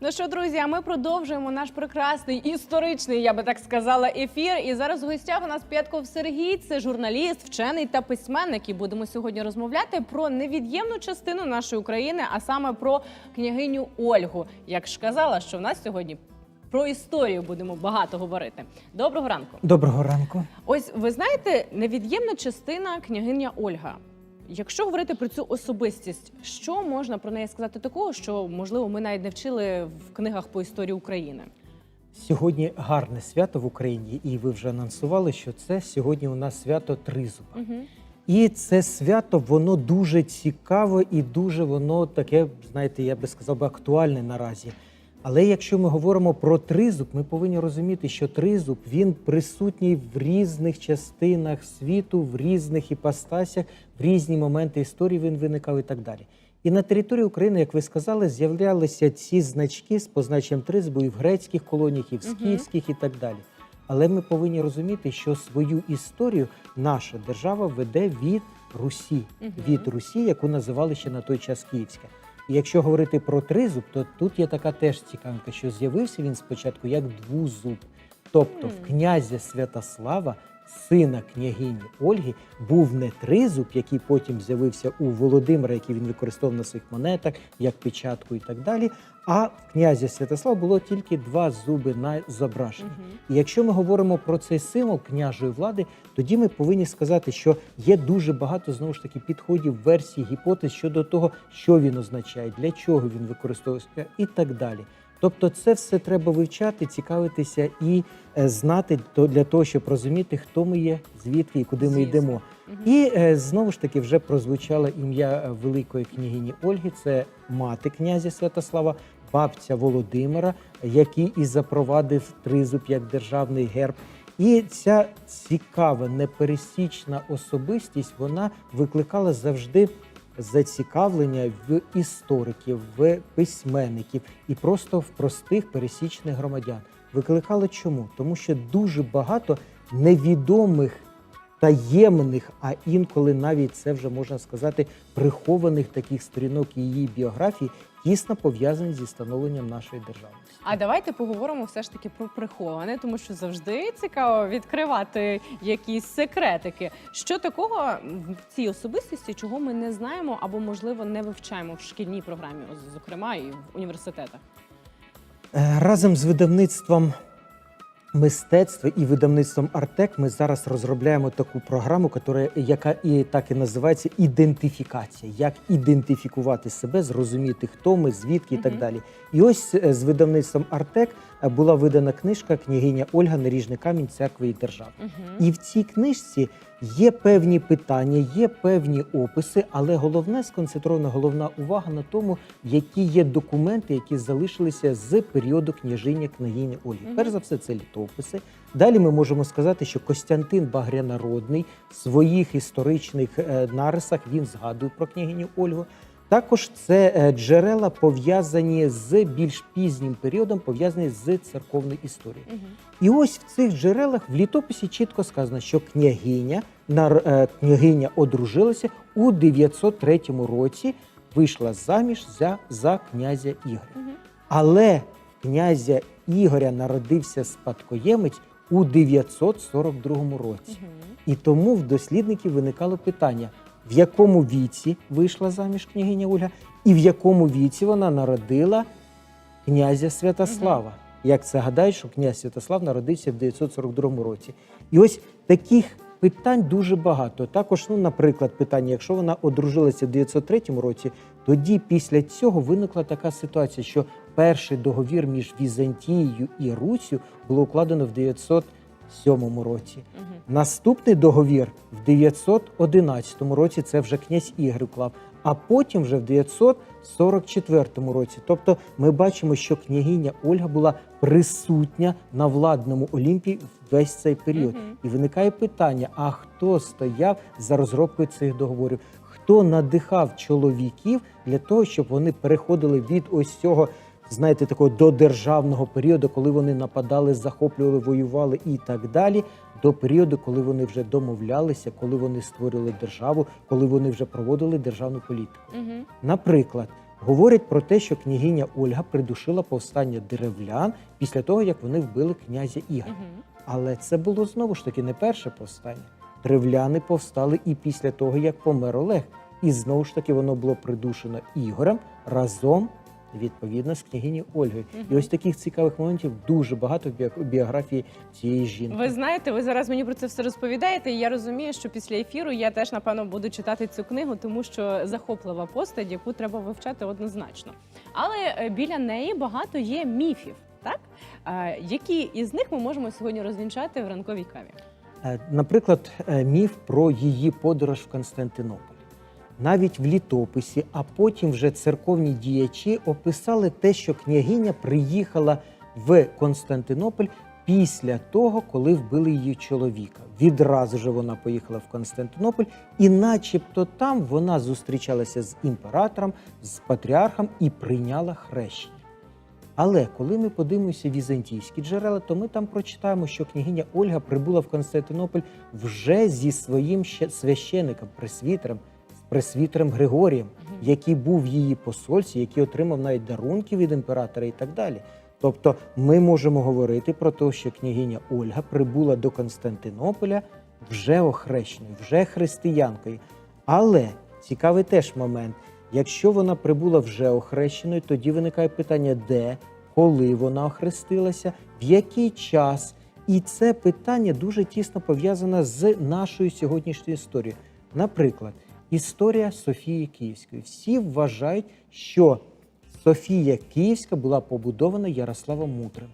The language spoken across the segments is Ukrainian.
Ну що, друзі, а ми продовжуємо наш прекрасний історичний, я би так сказала, ефір. І зараз в гостях у нас П'ятков Сергій, це журналіст, вчений та письменник. І будемо сьогодні розмовляти про невід'ємну частину нашої України, а саме про княгиню Ольгу. Як ж казала, що в нас сьогодні про історію будемо багато говорити. Доброго ранку. Доброго ранку. Ось ви знаєте, невід'ємна частина княгиня Ольга. Якщо говорити про цю особистість, що можна про неї сказати такого, що можливо ми навіть не вчили в книгах по історії України? Сьогодні гарне свято в Україні, і ви вже анонсували, що це сьогодні у нас свято Тризуба. Угу. І це свято воно дуже цікаве і дуже воно таке, знаєте, я би сказав би, актуальне наразі. Але якщо ми говоримо про тризуб, ми повинні розуміти, що тризуб він присутній в різних частинах світу, в різних іпостасях, в різні моменти історії він виникав і так далі. І на території України, як ви сказали, з'являлися ці значки з позначенням тризубу і в грецьких колоніях, і в скіфських, і так далі. Але ми повинні розуміти, що свою історію наша держава веде від Русі, від Русі, яку називали ще на той час Київська. Якщо говорити про тризуб, то тут є така теж цікавинка, що з'явився він спочатку як двузуб. Тобто в князя Святослава, сина княгині Ольги, був не тризуб, який потім з'явився у Володимира, який він використовував на своїх монетах, як печатку і так далі. А в князя Святослава було тільки два зуби на зображенні. І якщо ми говоримо про цей символ княжої влади, тоді ми повинні сказати, що є дуже багато знову ж таки підходів, версій, гіпотез щодо того, що він означає, для чого він використовується і так далі. Тобто, це все треба вивчати, цікавитися і е, знати для того, щоб розуміти, хто ми є, звідки і куди ми йдемо. І е, знову ж таки вже прозвучало ім'я е, великої княгині Ольги. Це мати князя Святослава, бабця Володимира, який і запровадив тризуб як державний герб. І ця цікава, непересічна особистість вона викликала завжди зацікавлення в істориків, в письменників і просто в простих пересічних громадян. викликали, чому? Тому що дуже багато невідомих таємних, а інколи навіть це вже можна сказати прихованих таких сторінок її біографії тісно пов'язані зі становленням нашої державності. А давайте поговоримо все ж таки про приховане, тому що завжди цікаво відкривати якісь секретики. Що такого в цій особистості, чого ми не знаємо або можливо не вивчаємо в шкільній програмі, зокрема і в університетах. Е, Разом з видавництвом мистецтва і видавництвом Артек ми зараз розробляємо таку програму, яка і так і називається ідентифікація. Як ідентифікувати себе, зрозуміти, хто ми, звідки і так далі. І ось е, з видавництвом Артек була видана книжка Княгиня Ольга Наріжний камінь церкви і держави. Угу. І в цій книжці є певні питання, є певні описи, але головне сконцентрована головна увага на тому, які є документи, які залишилися з періоду княжиння княгині Ольги. Мгм. Перш за все, це літописи. Далі ми можемо сказати, що Костянтин Багрянародний в своїх історичних е, нарисах він згадує про княгиню Ольгу. Також це е, джерела пов'язані з більш пізнім періодом, пов'язані з церковною історією. Угу. І ось в цих джерелах в літописі чітко сказано, що княгиня, нар- е, княгиня одружилася у 903 році, вийшла заміж за, за князя Ігоря. Угу. Але князя Ігоря народився спадкоємець у 942 році. І тому в дослідників виникало питання, в якому віці вийшла заміж княгиня Ольга, і в якому віці вона народила князя Святослава. Як це гадають, що князь Святослав народився в 942 році. І ось таких питань дуже багато. Також, ну, наприклад, питання, якщо вона одружилася в 903 році, тоді після цього виникла така ситуація, що перший договір між Візантією і Руссю було укладено в 907 році. Угу. Наступний договір в 911 році це вже князь Ігор уклав, а потім вже в 944 році. Тобто ми бачимо, що княгиня Ольга була присутня на владному Олімпі весь цей період. Мгм. І виникає питання: а хто стояв за розробкою цих договорів? Хто надихав чоловіків для того, щоб вони переходили від ось цього знаєте, такого додержавного періоду, коли вони нападали, захоплювали, воювали і так далі, до періоду, коли вони вже домовлялися, коли вони створили державу, коли вони вже проводили державну політику. Угу. Наприклад, Говорять про те, що княгиня Ольга придушила повстання деревлян після того, як вони вбили князя Ігоря. Мгм. Але це було знову ж таки не перше повстання. Древляни повстали і після того, як помер Олег. І знову ж таки воно було придушено Ігорем разом, відповідно, з княгині Ольгою. І ось таких цікавих моментів дуже багато в біографії цієї жінки. Ви знаєте, ви зараз мені про це все розповідаєте. І я розумію, що після ефіру я теж напевно буду читати цю книгу, тому що захоплива постать, яку треба вивчати однозначно. Але е, біля неї багато є міфів, так Е, які із них ми можемо сьогодні розвінчати в ранковій каві? Е, Наприклад, міф про її подорож в Константинополь. Навіть в літописі, а потім вже церковні діячі описали те, що княгиня приїхала в Константинополь після того, коли вбили її чоловіка. Відразу ж вона поїхала в Константинополь, і, начебто, там вона зустрічалася з імператором, з патріархом і прийняла хрещення. Але коли ми подивимося візантійські джерела, то ми там прочитаємо, що княгиня Ольга прибула в Константинополь вже зі своїм ще священником, пресвітером, пресвітером Григорієм, який був в її посольстві, який отримав навіть дарунки від імператора і так далі. Тобто ми можемо говорити про те, що княгиня Ольга прибула до Константинополя вже охрещеною, вже християнкою. Але цікавий теж момент. Якщо вона прибула вже охрещеною, тоді виникає питання, де, коли вона охрестилася, в який час. І це питання дуже тісно пов'язане з нашою сьогоднішньою історією. Наприклад, історія Софії Київської. Всі вважають, що Софія Київська була побудована Ярославом Мудрим.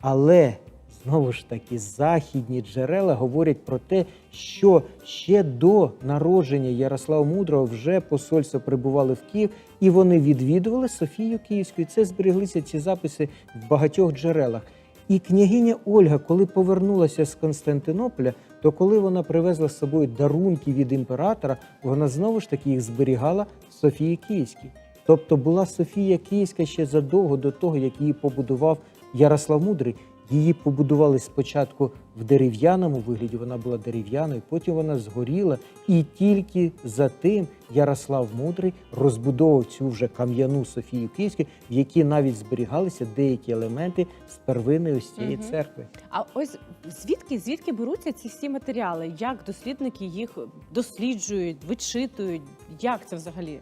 Але знову ж таки західні джерела говорять про те, що ще до народження Ярослава Мудрого вже посольства прибували в Київ, і вони відвідували Софію Київську. І це збереглися ці записи в багатьох джерелах. І княгиня Ольга, коли повернулася з Константинополя, то коли вона привезла з собою дарунки від імператора, вона знову ж таки їх зберігала в Софії Київській. Тобто була Софія Київська ще задовго до того, як її побудував Ярослав Мудрий. Її побудували спочатку в дерев'яному вигляді, вона була дерев'яною, потім вона згоріла, і тільки за тим Ярослав Мудрий розбудовував цю вже кам'яну Софію Київську, в якій навіть зберігалися деякі елементи з первини ось цієї Мгм. церкви. А ось звідки звідки беруться ці всі матеріали? Як дослідники їх досліджують, вичитують? Як це взагалі?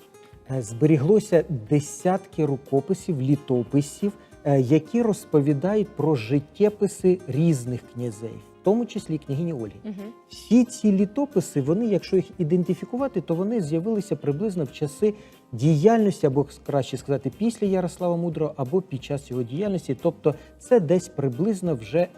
Е, Зберіглося десятки рукописів, літописів, які розповідають про життєписи різних князей, в тому числі княгині Ольги. Угу. Всі ці літописи, вони, якщо їх ідентифікувати, то вони з'явилися приблизно в часи діяльності, або краще сказати, після Ярослава Мудрого, або під час його діяльності. Тобто, це десь приблизно вже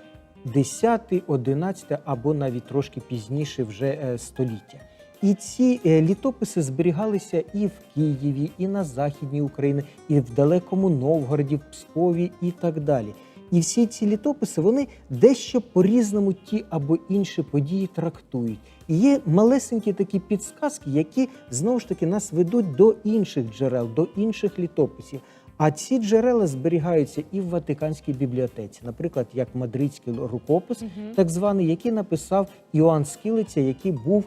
10, 11 або навіть трошки пізніше вже е, століття. І ці е, літописи зберігалися і в Києві, і на західній Україні, і в далекому Новгороді, в Пскові і так далі. І всі ці літописи вони дещо по-різному ті або інші події трактують. І є малесенькі такі підсказки, які знову ж таки нас ведуть до інших джерел, до інших літописів. А ці джерела зберігаються і в Ватиканській бібліотеці, наприклад, як мадридський рукопис, так званий, який написав Іоанн Скілиця, який був,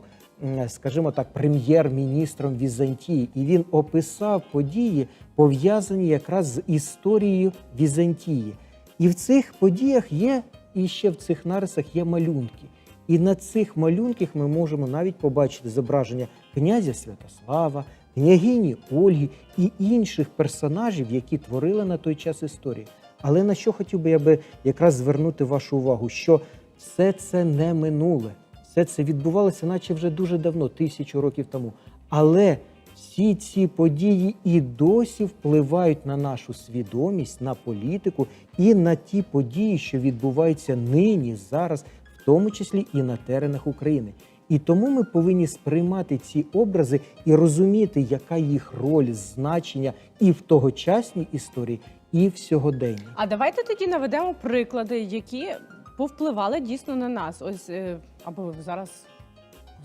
скажімо так, прем'єр-міністром Візантії, і він описав події, пов'язані якраз з історією Візантії. І в цих подіях є, і ще в цих нарисах є малюнки. І на цих малюнках ми можемо навіть побачити зображення князя Святослава, княгині Ольги і інших персонажів, які творили на той час історії. Але на що хотів би я би якраз звернути вашу увагу, що все це не минуле, все це відбувалося, наче вже дуже давно, тисячу років тому. Але всі ці події і досі впливають на нашу свідомість, на політику і на ті події, що відбуваються нині, зараз, в тому числі і на теренах України. І тому ми повинні сприймати ці образи і розуміти, яка їх роль, значення і в тогочасній історії, і в сьогоденні. А давайте тоді наведемо приклади, які повпливали дійсно на нас. Ось е, аби зараз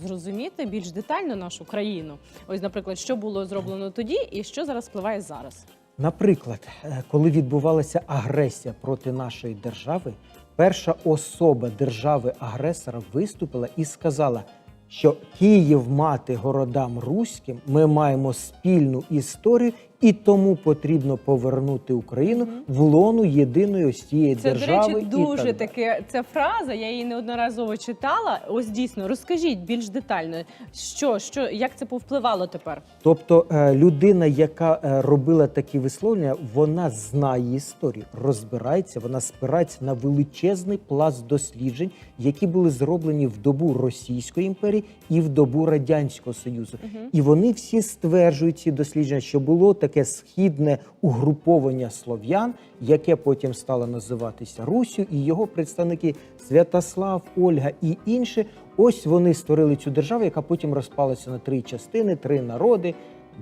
зрозуміти більш детально нашу країну. Ось, наприклад, що було зроблено тоді, і що зараз впливає зараз. Наприклад, е, коли відбувалася агресія проти нашої держави, перша особа держави-агресора виступила і сказала, що Київ мати городам руським, ми маємо спільну історію і тому потрібно повернути Україну в лону єдиної ось цієї Це, держави. до речі, дуже так таке. Ця фраза, я її неодноразово читала. Ось дійсно, розкажіть більш детально, що, що як це повпливало тепер? Тобто е, людина, яка е, робила такі висловлення, вона знає історію, розбирається, вона спирається на величезний пласт досліджень, які були зроблені в добу Російської імперії і в добу Радянського Союзу. І вони всі стверджують ці дослідження, що було таке східне угруповання слов'ян, яке потім стало називатися Русю, і його представники Святослав, Ольга і інші. Ось вони створили цю державу, яка потім розпалася на три частини, три народи: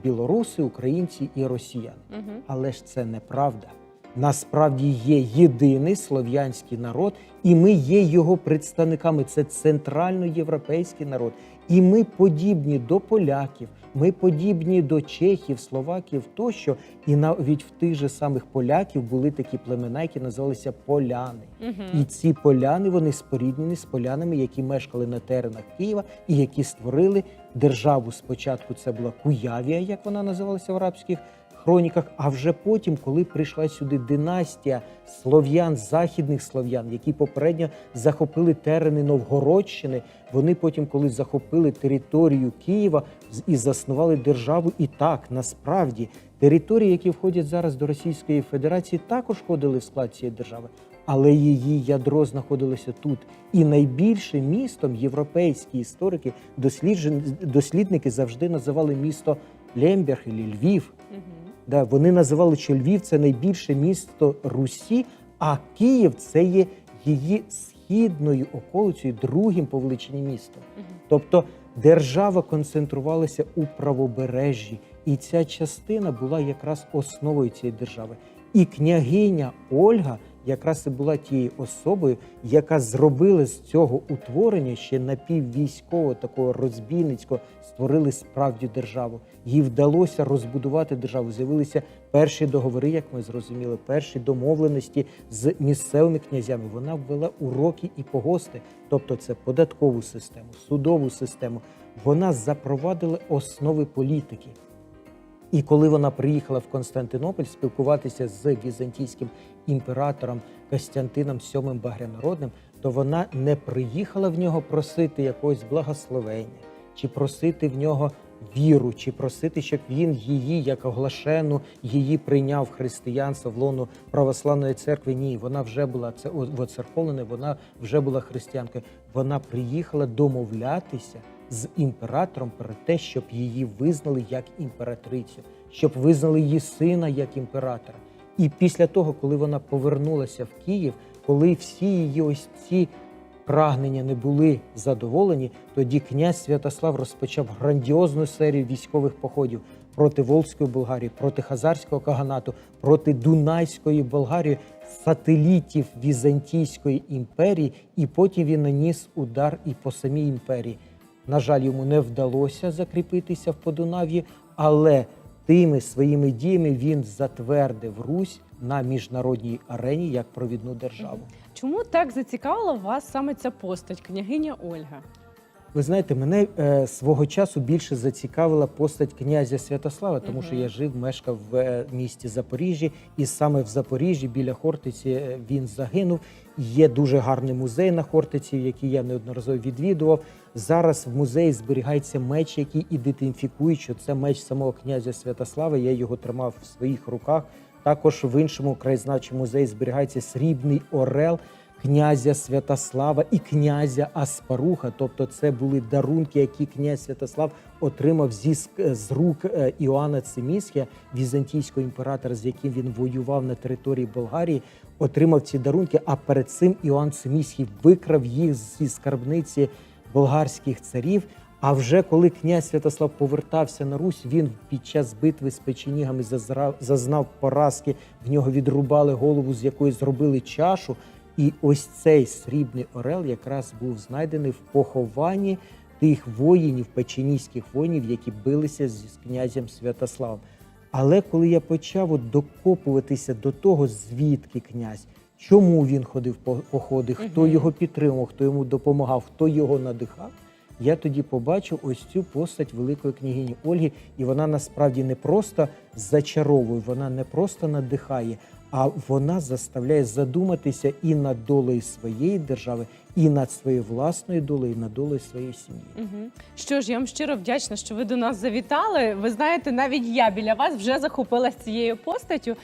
білоруси, українці і росіяни. Угу. Але ж це неправда. Насправді є єдиний слов'янський народ, і ми є його представниками. Це центральноєвропейський народ. І ми подібні до поляків, ми подібні до чехів, словаків тощо. І навіть в тих же самих поляків були такі племена, які називалися поляни. І ці поляни вони споріднені з полянами, які мешкали на теренах Києва і які створили державу. Спочатку це була Куявія, як вона називалася в арабських хроніках. А вже потім, коли прийшла сюди династія слов'ян, західних слов'ян, які попередньо захопили терени Новгородщини, вони потім, коли захопили територію Києва і заснували державу. І так насправді території, які входять зараз до Російської Федерації, також входили в склад цієї держави. Але її ядро знаходилося тут. І найбільшим містом європейські історики, дослідники завжди називали місто Лемберг і Львів. Да, вони називали, що Львів це найбільше місто Русі, а Київ це є її східною околицею, другим по величині міста, Тобто держава концентрувалася у правобережжі, і ця частина була якраз основою цієї держави. І княгиня Ольга якраз і була тією особою, яка зробила з цього утворення ще напіввійськового, такого розбійницького, створили справді державу. Їй вдалося розбудувати державу. З'явилися перші договори, як ми зрозуміли, перші домовленості з місцевими князями. Вона ввела уроки і погости, тобто це податкову систему, судову систему. Вона запровадила основи політики. І коли вона приїхала в Константинополь спілкуватися з візантійським імператором Костянтином VII Багрянародним, то вона не приїхала в нього просити якогось благословення, чи просити в нього віру, чи просити, щоб він її, як оглашену, її прийняв в християнство в лону православної церкви. Ні, вона вже була це воцерковлена, вона вже була християнкою. Вона приїхала домовлятися з імператором про те, щоб її визнали як імператрицю, щоб визнали її сина як імператора. І після того, коли вона повернулася в Київ, коли всі її ось ці прагнення не були задоволені, тоді князь Святослав розпочав грандіозну серію військових походів проти Волзької Болгарії, проти Хазарського каганату, проти Дунайської Болгарії, сателітів Візантійської імперії, і потім він наніс удар і по самій імперії. На жаль, йому не вдалося закріпитися в Подунав'ї, але тими своїми діями він затвердив Русь на міжнародній арені як провідну державу. Чому так зацікавила вас саме ця постать, княгиня Ольга? Ви знаєте, мене е, свого часу більше зацікавила постать князя Святослава, тому що я жив, мешкав в е, місті Запоріжжі, і саме в Запоріжжі біля Хортиці е, він загинув. Є дуже гарний музей на Хортиці, який я неодноразово відвідував. Зараз в музеї зберігається меч, який ідентифікує, що це меч самого князя Святослава. Я його тримав в своїх руках. Також в іншому краєзнавчому музеї зберігається срібний орел князя Святослава і князя Аспаруха. Тобто, це були дарунки, які князь Святослав отримав зі з рук е, Іоанна Цимісхія, візантійського імператора, з яким він воював на території Болгарії. Отримав ці дарунки. А перед цим Іоанн Цимісхій викрав їх зі скарбниці болгарських царів. А вже коли князь Святослав повертався на Русь, він під час битви з печенігами зазнав поразки. В нього відрубали голову, з якої зробили чашу. І ось цей срібний орел якраз був знайдений в похованні тих воїнів, печенійських воїнів, які билися з князем Святославом. Але коли я почав от докопуватися до того, звідки князь, чому він ходив по походи, хто його підтримував, хто йому допомагав, хто його надихав, я тоді побачив ось цю постать великої княгині Ольги, і вона насправді не просто зачаровує, вона не просто надихає, а вона заставляє задуматися і над долею своєї держави, і над своєю власною долею, і над долею своєї сім'ї. Угу. Що ж, я вам щиро вдячна, що ви до нас завітали. Ви знаєте, навіть я біля вас вже захопилась цією постаттю.